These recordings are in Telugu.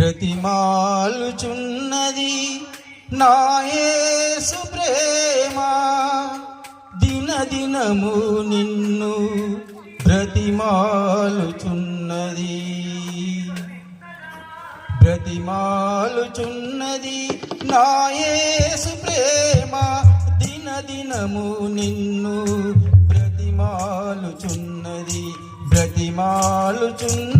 బ్రతిమాలుచున్నది నాయేసు ప్రేమ. దినదినము నిన్ను బ్రతిమాలుచున్నది బ్రతిమాలుచున్నది నాయేసు ప్రేమ. దినదినము నిన్ను ప్రతిమాలుచున్నది. ప్రతిమాలుచున్న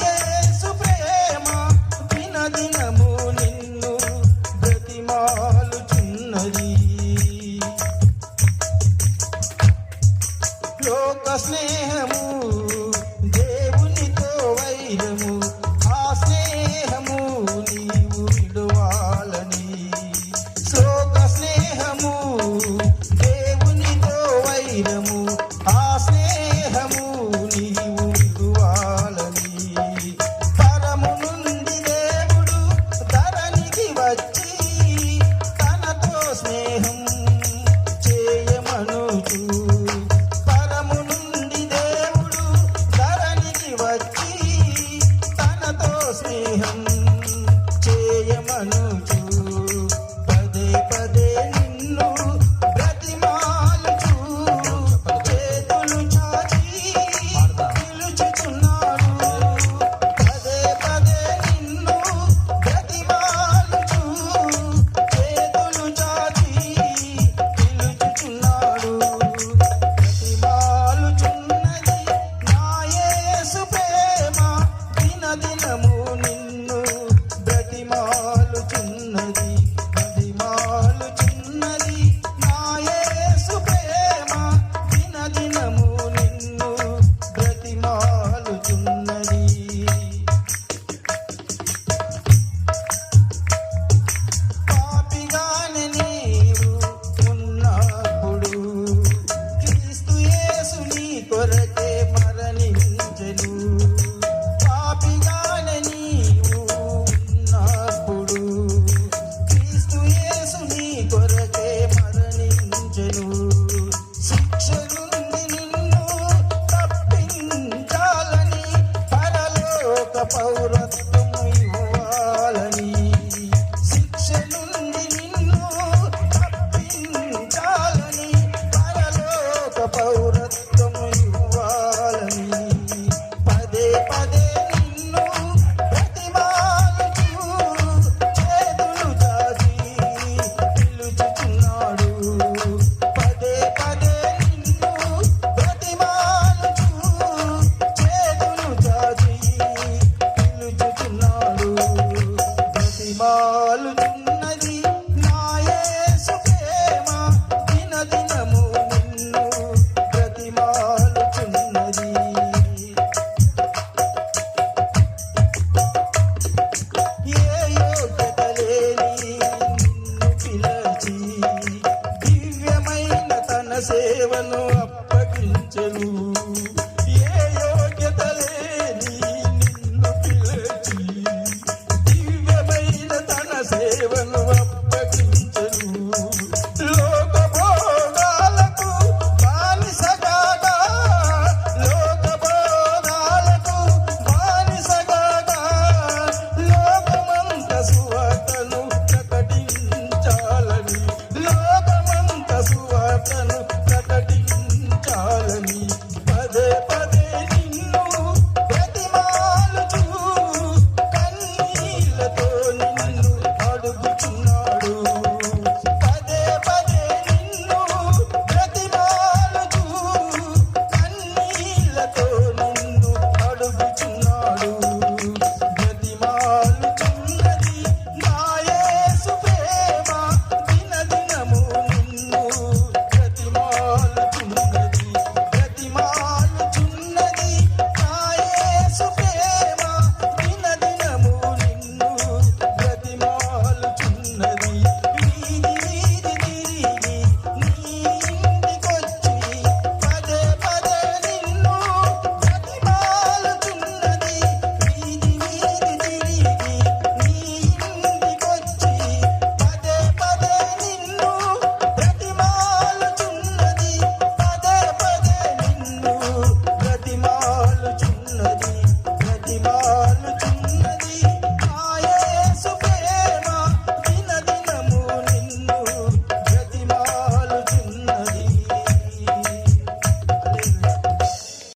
యొక్క స్నేహము. సేవను అప్పగించను. ఏ యోగ్యత లేని నిన్ను పిలిచి దివ్యమైన తన సేవను Thank you.